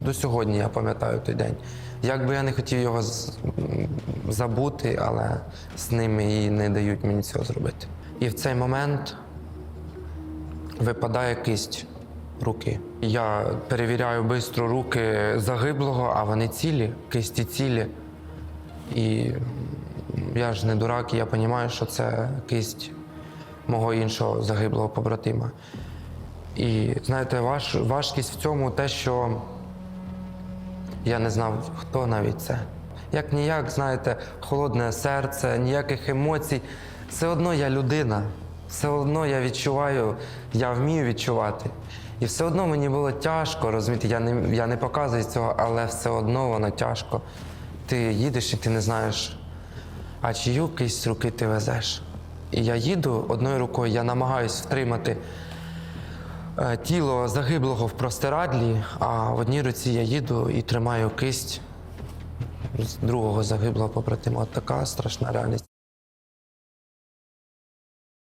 До сьогодні я пам'ятаю той день. Як би я не хотів його забути, але з ними і не дають мені цього зробити. І в цей момент випадає кисть руки. Я перевіряю швидко руки загиблого, а вони цілі, кисті цілі. І я ж не дурак, і я розумію, що це кисть мого іншого загиблого побратима. І знаєте, важ, важкість в цьому те, що я не знав, хто навіть це. Як ніяк, знаєте, холодне серце, ніяких емоцій. Все одно я людина, все одно я відчуваю, я вмію відчувати. І все одно мені було тяжко, розумієте, я не, я не показую цього, але все одно воно тяжко. Ти їдеш і ти не знаєш, а чию кисть руки ти везеш. І я їду одною рукою, я намагаюсь втримати тіло загиблого в простирадлі, а в одній руці я їду і тримаю кисть другого загиблого побратима. Така страшна реальність.